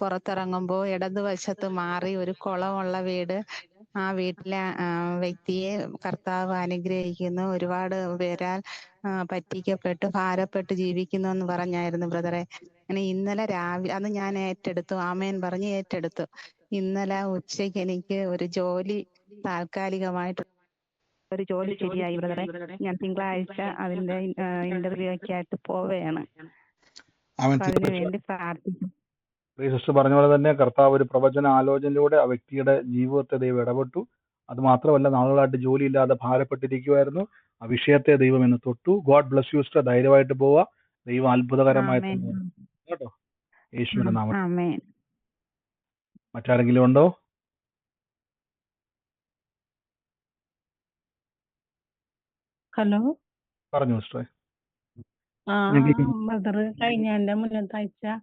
പുറത്തിറങ്ങുമ്പോൾ ഇടതുവശത്ത് മാറി ഒരു കുളമുള്ള വീട് ആ വീട്ടിലെ വ്യക്തിയെ കർത്താവ് അനുഗ്രഹിക്കുന്നു. ഒരുപാട് പേരാൽ പറ്റിക്കപ്പെട്ട് ഭാരപ്പെട്ട് ജീവിക്കുന്നു എന്ന് പറഞ്ഞായിരുന്നു ബ്രദറെ. അങ്ങനെ ഇന്നലെ രാവിലെ അത് ഞാൻ ഏറ്റെടുത്തു. ആമേൻ പറഞ്ഞ് ഏറ്റെടുത്തു. ഇന്നലെ ഉച്ചയ്ക്ക് എനിക്ക് ഒരു ജോലി താൽക്കാലികമായിട്ട് ഒരു ജോലി ശരിയായി ബ്രദറെ. ഞാൻ തിങ്കളാഴ്ച അതിന്റെ ഇന്റർവ്യൂ ഒക്കെ ആയിട്ട് പോവുകയാണ്. അതിനു വേണ്ടി പ്രാർത്ഥിക്കും പ്രിയ സിസ്റ്റർ പറഞ്ഞ പോലെ തന്നെ കർത്താവ് ഒരു പ്രവചന ആലോചനയിലൂടെ ആ വ്യക്തിയുടെ ജീവിതത്തെ ദൈവം ഇടപെട്ടു. അത് മാത്രമല്ല നാളുകളായിട്ട് ജോലിയില്ലാതെ ഭാരപ്പെട്ടിരിക്കുമായിരുന്നു ആ വിഷയത്തെ ദൈവം എന്ന് തൊട്ടു. God bless U. സിസ്റ്റർ ധൈര്യമായിട്ട് പോവുക. ദൈവം അത്ഭുതകരമായി കേട്ടോ. യേശുവിന്റെ നാമം ആമേൻ. മറ്റാരെങ്കിലും ഉണ്ടോ? ഹലോ? പറഞ്ഞു സിസ്റ്ററെ. കഴിഞ്ഞ എന്റെ മുന്നത്തെ ആഴ്ച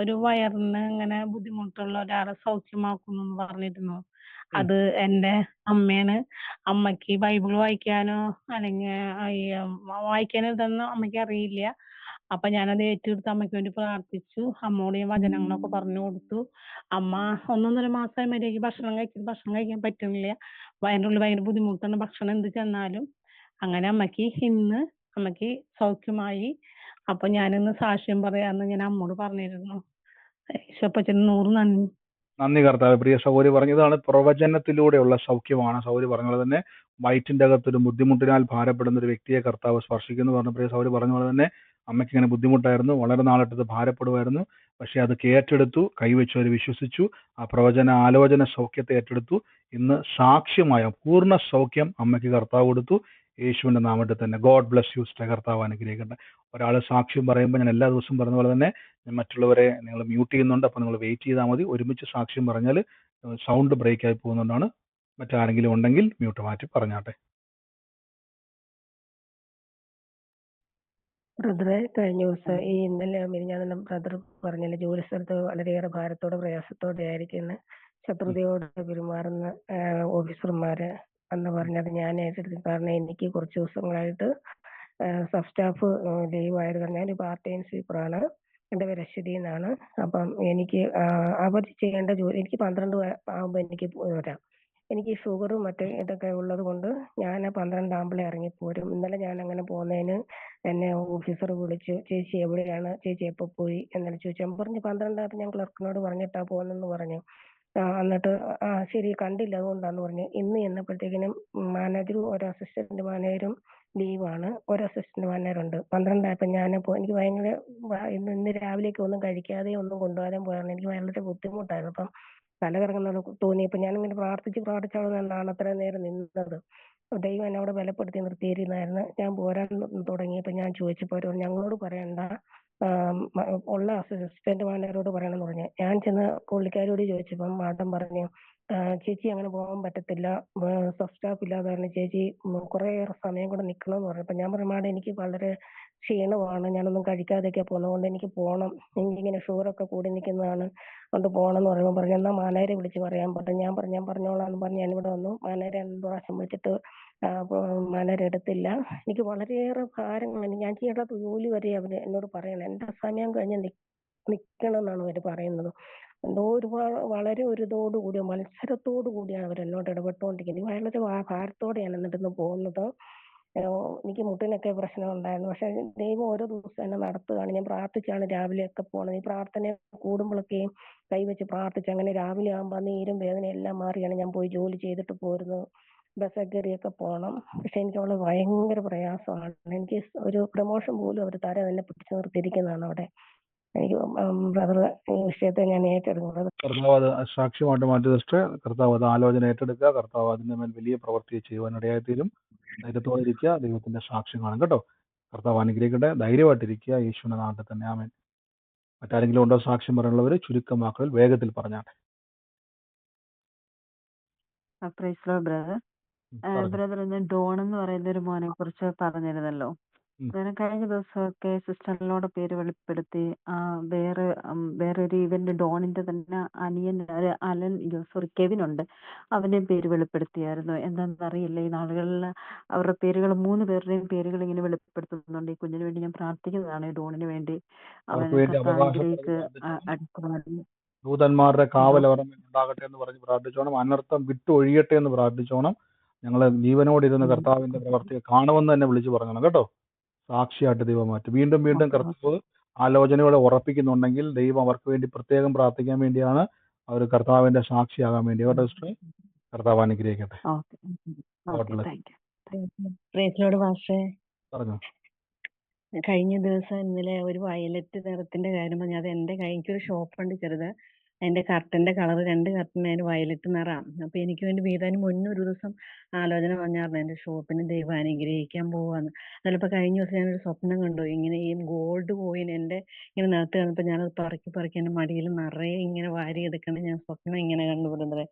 ഒരു വയറിന് ഇങ്ങനെ ബുദ്ധിമുട്ടുള്ള ഒരാളെ സൗഖ്യമാക്കുന്നു എന്ന് പറഞ്ഞിരുന്നു അത് എന്റെ അമ്മയാണ് അമ്മയ്ക്ക് ബൈബിൾ വായിക്കാനോ അല്ലെങ്കിൽ വായിക്കാനോ ഇതൊന്നും അമ്മയ്ക്ക് അറിയില്ല. അപ്പൊ ഞാനത് ഏറ്റെടുത്ത് അമ്മയ്ക്ക് വേണ്ടി പ്രാർത്ഥിച്ചു. അമ്മോട് ഞാൻ വചനങ്ങളൊക്കെ പറഞ്ഞു കൊടുത്തു. അമ്മ ഒന്നൊന്നര മാസമായി മര്യാദയ്ക്ക് ഭക്ഷണം കഴിക്കും ഭക്ഷണം കഴിക്കാൻ പറ്റുന്നില്ല. വയറിന്റെ ഉള്ളിൽ ഭയങ്കര ബുദ്ധിമുട്ടാണ്. ഭക്ഷണം എന്ത് ചെന്നാലും. അങ്ങനെ അമ്മയ്ക്ക് ഇന്ന് അമ്മയ്ക്ക് സൗഖ്യമായി അപ്പൊ ഞാനിന്ന് സാക്ഷ്യം പറയാന്ന് ഞാൻ അമ്മോട് പറഞ്ഞിരുന്നു. ഈശോപ്പച്ചന് നൂറ് നന്ദി. നന്ദി കർത്താവ്. പ്രിയ സൗകര്യം പറഞ്ഞതാണ് പ്രവചനത്തിലൂടെയുള്ള സൗഖ്യമാണ്. സൗകര്യം പറഞ്ഞ പോലെ തന്നെ വയറ്റിന്റെ അകത്തൊരു ബുദ്ധിമുട്ടിനാൽ ഭാരപ്പെടുന്ന ഒരു വ്യക്തിയെ കർത്താവ് സ്പർശിക്കുന്നു പറഞ്ഞ പ്രിയ സൗകര്യം പറഞ്ഞ പോലെ തന്നെ അമ്മയ്ക്ക് ഇങ്ങനെ ബുദ്ധിമുട്ടായിരുന്നു. വളരെ നാളിട്ടത് ഭാരപ്പെടുമായിരുന്നു. പക്ഷെ അത് ഏറ്റെടുത്തു അവർ വിശ്വസിച്ചു. ആ പ്രവചന ആലോചന സൗഖ്യത്തെ ഏറ്റെടുത്തു. ഇന്ന് സാക്ഷ്യമായ പൂർണ സൗഖ്യം അമ്മയ്ക്ക് കർത്താവ് കൊടുത്തു. യേശുവിന്റെ നാമത്തിൽ തന്നെ. ഗോഡ് ബ്ലസ് യു സ്റ്റേ കർത്താവ് അനുഗ്രഹിക്കട്ടെ. ഒരാൾ സാക്ഷ്യം പറയുമ്പോൾ ഞാൻ എല്ലാ ദിവസവും പറഞ്ഞ പോലെ തന്നെ ഞാൻ മറ്റുള്ളവരെ നിങ്ങൾ മ്യൂട്ട് ചെയ്യുന്നുണ്ട്. അപ്പോൾ നിങ്ങൾ വെയിറ്റ് ചെയ്താൽ മതി. ഒരുമിച്ച് സാക്ഷ്യം പറഞ്ഞാൽ സൗണ്ട് ബ്രേക്ക് ആയി പോകുന്നതുകൊണ്ടാണ് മറ്റാരെങ്കിലും ഉണ്ടെങ്കിൽ മ്യൂട്ട് മാറ്റി പറഞ്ഞാട്ടെ. ബ്രദറെ കഴിഞ്ഞ ദിവസം ഈ ഇന്നലെ മിനിഞ്ഞാന്ന് ബ്രദർ പറഞ്ഞില്ല ജോലി സ്ഥലത്ത് വളരെയേറെ ഭാരത്തോടെ പ്രയാസത്തോടെ ആയിരിക്കുന്ന ശത്രുതയോടെ പെരുമാറുന്ന ഓഫീസർമാര് എന്ന് പറഞ്ഞത് ഞാൻ ഏറ്റെടുത്തു കാരണം എനിക്ക് കുറച്ച് ദിവസങ്ങളായിട്ട് സബ് സ്റ്റാഫ് ലീവ് ആയിരുന്നു ഞാൻ പാർട്ട് ടൈം സ്വീപ്പറാണ് എന്റെ പേര് അശ്വതി എന്നാണ്. അപ്പം എനിക്ക് അവർ ചെയ്യേണ്ട ജോലി എനിക്ക് പന്ത്രണ്ട് ആകുമ്പോൾ എനിക്ക് വരാം. എനിക്ക് ഷുഗറും മറ്റേ ഇതൊക്കെ ഉള്ളത് കൊണ്ട് ഞാൻ പന്ത്രണ്ട് ആകുമ്പോൾ ഇറങ്ങിപ്പോരും. ഇന്നലെ ഞാൻ അങ്ങനെ പോകുന്നതിന് എന്നെ ഓഫീസർ വിളിച്ചു ചേച്ചി എവിടെയാണ്? ചേച്ചി എപ്പോ പോയി? എന്നല്ല ചോദിച്ചു. ഞാൻ പറഞ്ഞു പന്ത്രണ്ടായിട്ട് ഞാൻ ക്ലർക്കിനോട് പറഞ്ഞിട്ടാ പോകുന്നെന്ന് പറഞ്ഞു. ആ, എന്നിട്ട് ശരി കണ്ടില്ല അതുകൊണ്ടാന്ന് പറഞ്ഞു. ഇന്ന് ചെന്നപ്പോഴത്തേക്കിനും മാനേജറും ഒരു അസിസ്റ്റന്റ് മാനേജറും ലീവാണ്. ഒരു അസിസ്റ്റന്റ് മാനേജറുണ്ട്. പന്ത്രണ്ടായപ്പോ ഞാൻ എനിക്ക് ഭയങ്കര ഇന്ന് ഇന്ന് രാവിലേക്ക് ഒന്നും കഴിക്കാതെ ഒന്നും കൊണ്ടുപോകാൻ പോയാണ് എനിക്ക് വളരെ ബുദ്ധിമുട്ടായിരുന്നു. അപ്പം തല കറങ്ങുന്ന ഞാൻ ഇങ്ങനെ പ്രാർത്ഥിച്ച് പ്രാർത്ഥിച്ചവിടെ നിന്നാണ് അത്രയും നേരം നിന്നത്. ദൈവം എന്നോട് ബലപ്പെടുത്തി നിർത്തിയിരുന്നായിരുന്നു. ഞാൻ പോരാൻ തുടങ്ങിയപ്പോ ഞാൻ ചോദിച്ചപ്പോ അവർ പറഞ്ഞു, ഞങ്ങളോട് പറയണ്ട. ഉള്ള അസിസ്റ്റന്റ് മാനേജറോട് പറയണമെന്ന് പറഞ്ഞു. ഞാൻ ചെന്ന് പുള്ളിക്കാരോട് ചോദിച്ചപ്പം മാഡം പറഞ്ഞു "ആ, ചേച്ചി അങ്ങനെ പോകാൻ പറ്റത്തില്ല. സബ് സ്റ്റാഫ് ഇല്ലാതെ കാരണം ചേച്ചി കുറെ സമയം കൂടെ നിൽക്കണമെന്ന് പറഞ്ഞു. അപ്പൊ ഞാൻ പറഞ്ഞു മാഡം എനിക്ക് വളരെ ക്ഷീണമാണ്. ഞാനൊന്നും കഴിക്കാതെയൊക്കെ പോകുന്നതുകൊണ്ട് എനിക്ക് പോകണം എനിക്കിങ്ങനെ ഷുഗറൊക്കെ കൂടി നിൽക്കുന്നതാണ്. അതുകൊണ്ട് പോകണം എന്ന് പറയുമ്പോൾ പറഞ്ഞു എന്നാൽ മാനേരെ വിളിച്ച് പറയാൻ പറ്റും. ഞാൻ പറഞ്ഞു ഞാൻ പറഞ്ഞോളാം എന്ന് പറഞ്ഞ് ഞാനിവിടെ വന്നു. മാനേരെ രണ്ട് പ്രാവശ്യം വിളിച്ചിട്ട് മാനേരെ എടുത്തില്ല. എനിക്ക് വളരെയേറെ ഭാരങ്ങളാണ്. ഞാൻ ചെയ്യേണ്ട ജോലി വരെ അവർ എന്നോട് പറയണം. എന്റെ സമയം കഴിഞ്ഞ് നിൽക്കണം എന്നാണ് അവർ പറയുന്നത്. എന്തോ ഒരുപാട് വളരെ ഒരു ഇതോടുകൂടി മത്സരത്തോടു കൂടിയാണ് അവർ എന്നോട് ഇടപെട്ടുകൊണ്ടിരിക്കുന്നത് വളരെ ഭാരത്തോടെയാണ് എന്നിട്ട് പോകുന്നത്. എനിക്ക് മുട്ടിനൊക്കെ പ്രശ്നം ഉണ്ടായിരുന്നു പക്ഷെ ദൈവം ഓരോ ദിവസം എന്നെ നടത്തുകയാണ്. ഞാൻ പ്രാർത്ഥിച്ചാണ് രാവിലെയൊക്കെ പോണത്. ഈ പ്രാർത്ഥന കൂടുമ്പോഴൊക്കെ കൈവച്ച് പ്രാർത്ഥിച്ച് അങ്ങനെ രാവിലെ ആകുമ്പോൾ നീരും വേദന എല്ലാം മാറിയാണ് ഞാൻ പോയി ജോലി ചെയ്തിട്ട് പോരുന്നത്. ബസ് കയറിയൊക്കെ പോകണം പക്ഷെ എനിക്ക് അവളെ ഭയങ്കര പ്രയാസമാണ്. എനിക്ക് ഒരു പ്രമോഷൻ പോലും അവർ തരാൻ എന്നെ പിടിച്ചു നിർത്തിയിരിക്കുന്നതാണ് അവിടെ. എനിക്ക് ബ്രദർ ഈ വിഷയത്തെ ഞാൻ ഏറ്റെടുക്കുന്നത്. കർത്താവ് അത് സാക്ഷ്യമായിട്ട് മാറ്റി സിസ്റ്റർ കർത്താവ് അത് ആലോചന ഏറ്റെടുക്കുക. കർത്താവ് അതിന്റെ മേൽ വലിയ പ്രവൃത്തി ചെയ്യുവാൻ ഇടയായി തീരും ധൈര്യത്തോടെ ഇരിക്കുക. ദൈവത്തിന്റെ സാക്ഷ്യം കാണും. കേട്ടോ? കർത്താവ് അനുഗ്രഹിക്കട്ടെ. ധൈര്യമായിട്ടിരിക്കുക യേശുവിന്റെ നാട്ടിൽ തന്നെ. ആമേൻ. മറ്റാരെങ്കിലും ഉണ്ടോ സാക്ഷ്യം പറയാനുള്ളവർ ചുരുക്കം വാക്കുകൾ വേഗത്തിൽ പറഞ്ഞാട്ടെ ബ്രദർ. ബ്രദർ ഇന്ന് ഡോൺ എന്ന് പറയുന്ന ഒരു മോനെ കുറിച്ച് പറഞ്ഞിരുന്നല്ലോ. ഉം. അതിന് കഴിഞ്ഞ ദിവസമൊക്കെ സിസ്റ്ററിനോട് പേര് വെളിപ്പെടുത്തി ആ വേറെ ഉം, വേറെ ഒരു ഇവന്റ് ഡോണിന്റെ തന്നെ അനിയൻ ഒരു അലൻ സോറി കെവിൻ ഉണ്ട് അവന്റെയും പേര് വെളിപ്പെടുത്തിയായിരുന്നു. എന്താണെന്ന് അറിയില്ല ഈ നാളുകളിൽ അവരുടെ പേരുകൾ മൂന്ന് പേരുടെയും പേരുകൾ ഇങ്ങനെ വെളിപ്പെടുത്തുന്നുണ്ട്. ഈ കുഞ്ഞിന് വേണ്ടി ഞാൻ പ്രാർത്ഥിക്കുന്നതാണ്. ഈ ഡോണിന് വേണ്ടി അവർക്ക് അവകാശപ്പെടുന്നു അടുക്കുവാനും ദൂതന്മാരുടെ കാവൽ അവരുടെ മേൽ ഉണ്ടാകട്ടെ എന്ന് പറഞ്ഞ് പ്രാർത്ഥിച്ചോണം. അനർത്ഥം വിട്ടു ഒഴിയട്ടെ എന്ന് പ്രാർത്ഥിച്ചോണം. ഞങ്ങൾ ജീവനോടിരുന്ന കർത്താവിന്റെ പ്രവർത്തിയെ കാണുമെന്ന് തന്നെ വിളിച്ചു പറഞ്ഞോണം. കേട്ടോ? സാക്ഷിയായിട്ട് ദൈവം മാറ്റും വീണ്ടും വീണ്ടും കർത്താവ് ആലോചനയോടെ ഉറപ്പിക്കുന്നുണ്ടെങ്കിൽ ദൈവം അവർക്ക് വേണ്ടി പ്രത്യേകം പ്രാർത്ഥിക്കാൻ വേണ്ടിയാണ് അവർ കർത്താവിന്റെ സാക്ഷിയാകാൻ വേണ്ടി. കേട്ടോ കർത്താവ് അനുഗ്രഹിക്കട്ടെ. പറഞ്ഞു. കഴിഞ്ഞ ദിവസം ഇന്നലെ ഒരു വയലറ്റ് നിറത്തിന്റെ കാര്യം പറഞ്ഞു അത് എന്റെ ഒരു ഷോപ്പ് ഉണ്ട് ചെറുത് അതിന്റെ കർട്ടന്റെ കളർ രണ്ട് കർട്ടൻ അതിന് വയലറ്റ് നിറാം. അപ്പൊ എനിക്ക് വേണ്ടി വീതാന് മുന്നേ ഒരു ദിവസം ആലോചന പറഞ്ഞായിരുന്നു. എന്റെ ഷോപ്പിന് ദൈവം അനുഗ്രഹിക്കാൻ പോവാന്ന്. അതിലിപ്പോ കഴിഞ്ഞ ദിവസം ഞാനൊരു സ്വപ്നം കണ്ടു. ഇങ്ങനെ ഈ ഗോൾഡ് കോയിൻ എന്റെ ഇങ്ങനെ നിലത്ത് കണ്ടപ്പോ ഞാനത് പറക്കി പറക്കി എന്റെ മടിയിൽ നിറയെ ഇങ്ങനെ വാരി എടുക്കണം ഞാൻ സ്വപ്നം ഇങ്ങനെ കണ്ടു ബ്രദറെ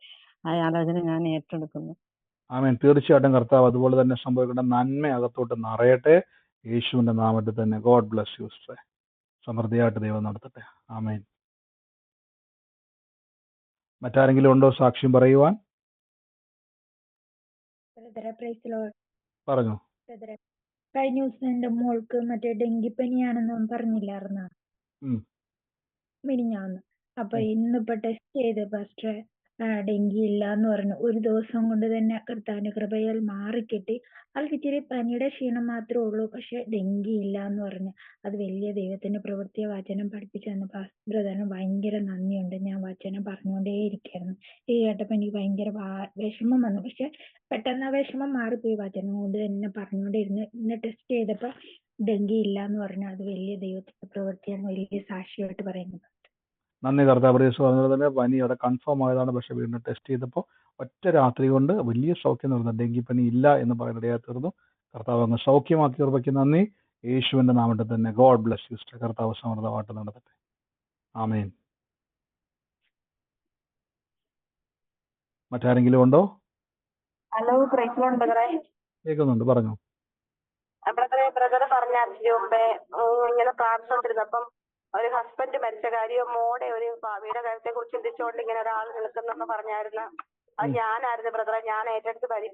ആ ആലോചന ഞാൻ ഏറ്റെടുക്കുന്നു. ആമേൻ. തീർച്ചയായിട്ടും കർത്താവ് അതുപോലെ തന്നെ സംഭവിക്കേണ്ട നന്മ അകത്തോട്ട് നിറയട്ടെ. യേശുവിന്റെ നാമത്തിൽ തന്നെ. ഗോഡ് ബ്ലസ് യു സമൃദ്ധിയായിട്ട് ദൈവം നടത്തട്ടെ. ആമേൻ. മറ്റാരെങ്കിലും ഉണ്ടോ സാക്ഷ്യം പറയുവാൻ? പറഞ്ഞു. കഴിഞ്ഞ ദിവസം എന്റെ മോൾക്ക് മറ്റേ ഡെങ്കിപ്പനിയാണെന്ന് പറഞ്ഞില്ലായിരുന്ന. മിനിഞ്ഞാന്ന്. അപ്പൊ. ഇന്നിപ്പോ ടെസ്റ്റ് ചെയ്ത് ഫസ്റ്റ് ഡെങ്കി ഇല്ല എന്ന് പറഞ്ഞു. ഒരു ദിവസം കൊണ്ട് തന്നെ കർത്താവിന്റെ കൃപയാൽ മാറിക്കിട്ടി. ആൾക്ക് ഇച്ചിരി പനിയുടെ ക്ഷീണം മാത്രമേ ഉള്ളൂ പക്ഷെ ഡെങ്കി ഇല്ല എന്ന് പറഞ്ഞു. അത് വലിയ ദൈവത്തിന്റെ പ്രവൃത്തിയ വചനം പഠിപ്പിച്ചു തന്ന. ബ്രദറിന് ഭയങ്കര നന്ദിയുണ്ട്. ഞാൻ വചനം പറഞ്ഞുകൊണ്ടേയിരിക്കായിരുന്നു ഈ കേട്ടപ്പോ എനിക്ക് ഭയങ്കര വിഷമം വന്നു. പക്ഷെ പെട്ടെന്ന് ആ വിഷമം മാറിപ്പോയി. വചനം കൊണ്ട് തന്നെ പറഞ്ഞുകൊണ്ടിരുന്നു. ഇന്ന് ടെസ്റ്റ് ചെയ്തപ്പോൾ ഡെങ്കി ഇല്ല എന്ന് പറഞ്ഞു. അത് വലിയ ദൈവത്തിന്റെ പ്രവൃത്തിയാണ് വലിയ സാക്ഷിയായിട്ട് പറയുന്നത്. നന്ദി കർത്താവ്. പ്രിയസ് പറഞ്ഞത് തന്നെ പനി അവിടെ കൺഫേം ആയതാണ്. പക്ഷേ വീണ്ടും ടെസ്റ്റ് ചെയ്തപ്പോൾ ഒറ്റ രാത്രി കൊണ്ട് വലിയ സൗഖ്യം നടന്നു ഡെങ്കിപ്പനി ഇല്ല എന്ന് പറയാനിടയായി തീർന്നു. കർത്താവ് അങ്ങ് സൗഖ്യമാക്കി ഉറപ്പിക്കും. നന്ദി. യേശുവിന്റെ നാമത്തിൽ തന്നെ ഗോഡ് ബ്ലസ് യു സിസ്റ്റർ കർത്താവ് സമൃദ്ധമായിട്ട് നടത്തട്ടെ ആമേൻ മറ്റാരെങ്കിലും ഉണ്ടോ? ഹലോ കേൾക്കുന്നുണ്ട്. പറഞ്ഞു. ബ്രദറെ ബ്രദർ പറഞ്ഞ അച്ഛനും മുമ്പേ ഇങ്ങനെ പ്രാർത്ഥിച്ചോണ്ടിരുന്നപ്പം ഒരു ഹസ്ബൻഡ് മരിച്ച കാര്യം മോടെ ഒരു ഭാവിയുടെ കാര്യത്തെ കുറിച്ച് ചിന്തിച്ചുകൊണ്ട് ഇങ്ങനെ ഒരാൾ നിൽക്കുന്നെന്ന് പറഞ്ഞായിരുന്നു അത്. ഞാനായിരുന്നു ബ്രദറെ ഞാൻ ഏറ്റെടുത്ത് പരി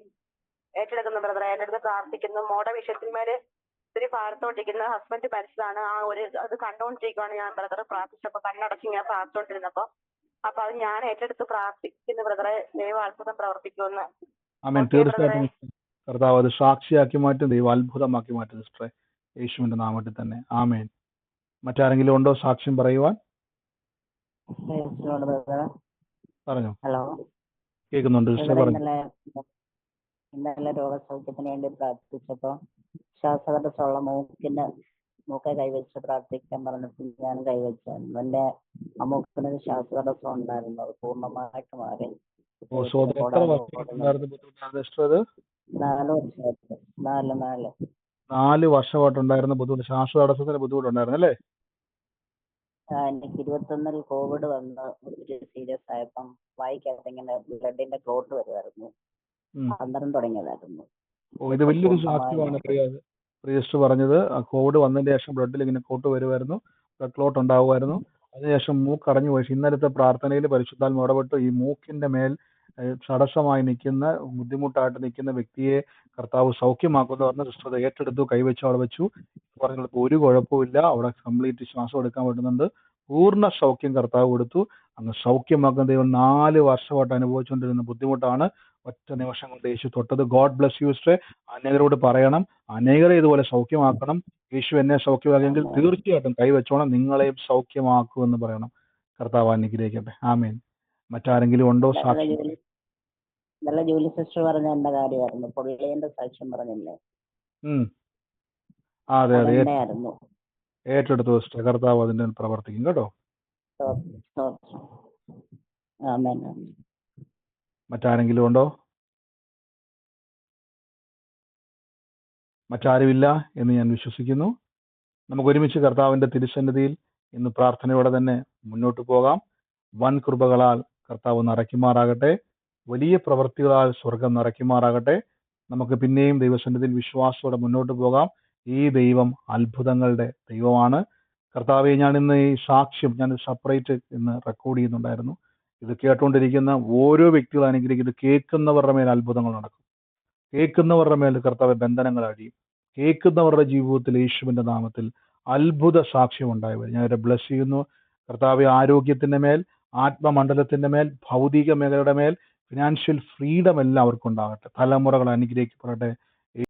ഏറ്റെടുക്കുന്നു ബ്രദറെ ഏറ്റെടുത്ത് പ്രാർത്ഥിക്കുന്നു. മോടെ വിഷയത്തിന്മേൽ ഒത്തിരി ഭാരത്തോണ്ടിരിക്കുന്നത് ഹസ്ബൻഡ് മരിച്ചതാണ്. ആ ഒരു അത് കണ്ടുകൊണ്ടിരിക്കുവാണ് ഞാൻ ബ്രദർ പ്രാർത്ഥിച്ചപ്പോ. കണ്ണടച്ച് ഞാൻ പ്രാർത്ഥിച്ചോണ്ടിരുന്നപ്പോ. അപ്പൊ അത് ഞാൻ ഏറ്റെടുത്ത് പ്രാർത്ഥിക്കുന്നു ബ്രദറെ ദൈവം അത്ഭുതം പ്രവർത്തിക്കുമെന്ന്. ആമേൻ തീർച്ചയായിട്ടും കർത്താവ് അത് സാക്ഷിയാക്കി മാറ്റും ദൈവം അത്ഭുതമാക്കി മാറ്റും സിസ്റ്ററെ യേശുവിന്റെ നാമത്തിൽ തന്നെ. ആമേൻ മറ്റാരെങ്കിലും ഉണ്ടോ സാക്ഷ്യം പറയുവാൻ? പറഞ്ഞു. ഹലോ. കേൾക്കുന്നുണ്ട് ഇന്നലെ രോഗസൗഖ്യത്തിന് വേണ്ടി പ്രാർത്ഥിച്ചപ്പോ ശ്വാസതടസ്സമുള്ള മൂക്കിന് മൂക്കെ കൈവച്ച് പ്രാർത്ഥിക്കാൻ പറഞ്ഞപ്പോൾ ഞാൻ കൈവച്ചായിരുന്നു എന്റെ ആ മൂക്കിന് ഒരു ശ്വാസതടസ്സം ഉണ്ടായിരുന്നു. അത് പൂർണമായിട്ട് മാറി. നാല് വർഷമായിട്ട്. നാല് നാല്. നാല് വർഷമായിട്ടുണ്ടായിരുന്ന ബുദ്ധിമുട്ട് ശ്വാസതടസ്സത്തിന് ബുദ്ധിമുട്ടുണ്ടായിരുന്നു അല്ലേ? എനിക്ക് ഇരുപത്തൊന്നിൽ കോവിഡ് വന്ന് ഒരു സീരിയസ് ആയപ്പം വായിക്കാത്ത ഇങ്ങനെ ബ്ലഡിന്റെ ക്ലോട്ട് വരുമായിരുന്നു അന്തരം തുടങ്ങിയതായിരുന്നു. ഓ ഇത് വലിയൊരു സാക്ഷ്യമാണ്. പ്രിയസ്റ്റ് പറഞ്ഞത്. കോവിഡ് വന്നതിന് ശേഷം ബ്ലഡിൽ ഇങ്ങനെ കോട്ട് വരുമായിരുന്നു ബ്ലഡ് ക്ലോട്ട് ഉണ്ടാവുമായിരുന്നു അതിനുശേഷം മൂക്ക് അടഞ്ഞു പോയി ഇന്നലത്തെ പ്രാർത്ഥനയിൽ പരിശുദ്ധാൽ ഇടപെട്ട്. ഈ മൂക്കിന്റെ മേൽ തടസ്സമായി നിൽക്കുന്ന ബുദ്ധിമുട്ടായിട്ട് നിൽക്കുന്ന വ്യക്തിയെ കർത്താവ് സൗഖ്യമാക്കുന്നു പറഞ്ഞ് സിസ്റ്റർ ഏറ്റെടുത്തു കൈവച്ചു അവിടെ വെച്ചു. പറഞ്ഞത് ഒരു കുഴപ്പമില്ല അവിടെ കംപ്ലീറ്റ് ശ്വാസം എടുക്കാൻ പറ്റുന്നുണ്ട്. പൂർണ സൗഖ്യം കർത്താവ് കൊടുത്തു. അങ്ങ് സൗഖ്യമാക്കുന്ന ദൈവം നാല് വർഷമായിട്ട് അനുഭവിച്ചുകൊണ്ടിരുന്ന ബുദ്ധിമുട്ടാണ്. ഒറ്റ നിമിഷം കൊണ്ട് യേശു തൊട്ടത്. ഗോഡ് ബ്ലസ് യു സ്റ്റേ അനേകരോട് പറയണം. അനേകരെ ഇതുപോലെ സൗഖ്യമാക്കണം. യേശു എന്നെ സൗഖ്യമാക്കിയെങ്കിൽ തീർച്ചയായിട്ടും കൈവച്ചോണം. നിങ്ങളെയും സൗഖ്യമാക്കുമെന്ന് പറയണം. കർത്താവ് അനുഗ്രഹിക്കട്ടെ. ആമേൻ. മറ്റാരെങ്കിലും ഉണ്ടോ സാക്ഷി ഇന്നലെ ജോലി സിസ്റ്റർ പറഞ്ഞ എന്റെ കാര്യമായിരുന്നു. പുള്ളിന്റെ സാക്ഷ്യം പറഞ്ഞില്ലേ? അതെ അതെ. ഏ- അതെന്നെയായിരുന്നു കർത്താവ് അതിന്റെ പ്രവർത്തിക്കും കേട്ടോ. മറ്റാരെങ്കിലും ഉണ്ടോ? മറ്റാരുമില്ല എന്ന് ഞാൻ വിശ്വസിക്കുന്നു. നമുക്ക് ഒരുമിച്ച് കർത്താവിന്റെ തിരുസന്നിധിയിൽ ഇന്ന് പ്രാർത്ഥനയോടെ തന്നെ മുന്നോട്ട് പോകാം. വൻ കൃപകളാൽ കർത്താവ് നിറയ്ക്കുമാറാകട്ടെ വലിയ പ്രവൃത്തികളാൽ സ്വർഗം നിറയ്ക്കുമാറാകട്ടെ. നമുക്ക് പിന്നെയും ദൈവസന്നിധിയിൽ വിശ്വാസത്തോടെ മുന്നോട്ട് പോകാം. ഈ ദൈവം അത്ഭുതങ്ങളുടെ ദൈവമാണ്. കർത്താവെ ഞാൻ ഇന്ന് ഈ സാക്ഷ്യം ഞാൻ സെപ്പറേറ്റ് ഇന്ന് റെക്കോർഡ് ചെയ്യുന്നുണ്ടായിരുന്നു. ഇത് കേട്ടുകൊണ്ടിരിക്കുന്ന ഓരോ വ്യക്തികളും അനുഗ്രഹിക്കും ഇത് കേൾക്കുന്നവരുടെ മേൽ അത്ഭുതങ്ങൾ നടക്കും. കേൾക്കുന്നവരുടെ മേൽ കർത്താവ് ബന്ധനങ്ങൾ അഴിയും കേൾക്കുന്നവരുടെ ജീവിതത്തിൽ യേശുവിന്റെ നാമത്തിൽ അത്ഭുത സാക്ഷ്യം ഉണ്ടായി വരും ഞാൻ അവരെ ബ്ലസ് ചെയ്യുന്നു. കർത്താവ് ആരോഗ്യത്തിന്റെ മേൽ ആത്മമണ്ഡലത്തിന്റെ മേൽ ഭൗതിക മേഖലയുടെ മേൽ ഫിനാൻഷ്യൽ ഫ്രീഡം എല്ലാവർക്കും ഉണ്ടാകട്ടെ തലമുറകൾ അനുഗ്രഹിക്കപ്പെടട്ടെ.